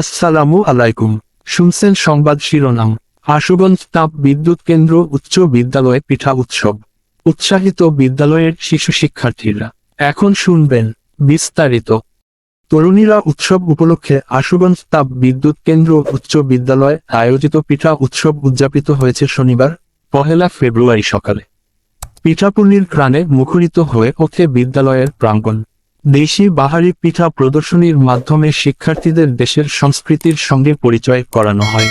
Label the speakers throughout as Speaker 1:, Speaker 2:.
Speaker 1: আসসালামু আলাইকুম শুনছেন সংবাদ শিরোনাম আশুগঞ্জ তাপ বিদ্যুৎ কেন্দ্র উচ্চ বিদ্যালয়ে পিঠা উৎসব উৎসাহিত বিদ্যালয়ের শিশু শিক্ষার্থীরা এখন শুনবেন বিস্তারিত তরুণীরা উৎসব উপলক্ষে আশুগঞ্জ তাপ বিদ্যুৎ কেন্দ্র উচ্চ বিদ্যালয়ে আয়োজিত পিঠা উৎসব উদযাপিত হয়েছে শনিবার পহেলা ফেব্রুয়ারি সকালে পিঠাপুর্ণির প্রাণে মুখরিত হয়ে ওঠে বিদ্যালয়ের প্রাঙ্গণ দেশি বাহারি পিঠা প্রদর্শনীর মাধ্যমে শিক্ষার্থীদের দেশের সংস্কৃতির সঙ্গে পরিচয় করানো হয়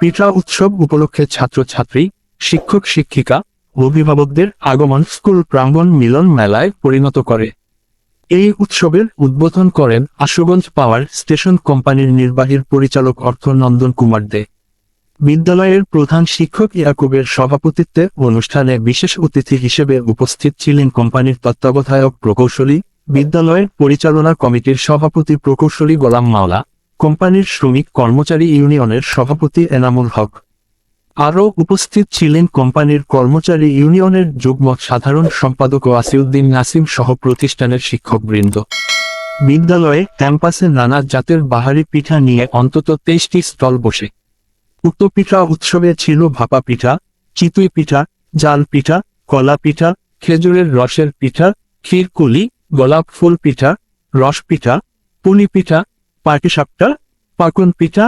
Speaker 1: পিঠা উৎসব উপলক্ষে ছাত্রছাত্রী শিক্ষক শিক্ষিকা অভিভাবকদের আগমন স্কুল প্রাঙ্গণ মিলন মেলায় পরিণত করে এই উৎসবের উদ্বোধন করেন আশুগঞ্জ পাওয়ার স্টেশন কোম্পানির নির্বাহীর পরিচালক অর্থ নন্দন কুমার দে বিদ্যালয়ের প্রধান শিক্ষক ইয়াকুবের সভাপতিত্বে অনুষ্ঠানে বিশেষ অতিথি হিসেবে উপস্থিত ছিলেন কোম্পানির তত্ত্বাবধায়ক প্রকৌশলী বিদ্যালয়ের পরিচালনা কমিটির সভাপতি প্রকৌশলী গোলাম মাওলা কোম্পানির শ্রমিক কর্মচারী ইউনিয়নের সভাপতি এনামুল হক আরও উপস্থিত ছিলেন কোম্পানির কর্মচারী ইউনিয়নের যুগ্ম সাধারণ সম্পাদক ওয়াসিউদ্দিন নাসিম সহ প্রতিষ্ঠানের শিক্ষকবৃন্দ বিদ্যালয়ে ক্যাম্পাসে নানা জাতের বাহারি পিঠা নিয়ে অন্তত তেইশটি স্টল বসে উক্ত পিঠা উৎসবে ছিল ভাপা পিঠা চিতুই পিঠা জাল পিঠা কলা পিঠা খেজুরের রসের পিঠা ক্ষীরকুলি গোলাপ ফুল পিঠা রস পিঠা পুলি পিঠা পাটিসাপটা পাকুন পিঠা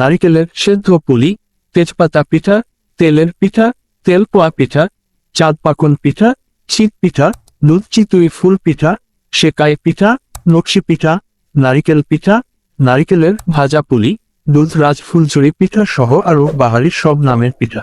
Speaker 1: নারিকেলের সেদ্ধ পুলি তেজপাতা পিঠা তেলের পিঠা তেল পোয়া পিঠা চাঁদ পাকুন পিঠা শীত পিঠা দুধ চিতুই ফুল পিঠা সেকাই পিঠা নকশি পিঠা নারিকেল পিঠা নারিকেলের ভাজা পুলি দুধরাজ ফুলঝুড়ি পিঠা সহ আরও বাহারি সব নামের পিঠা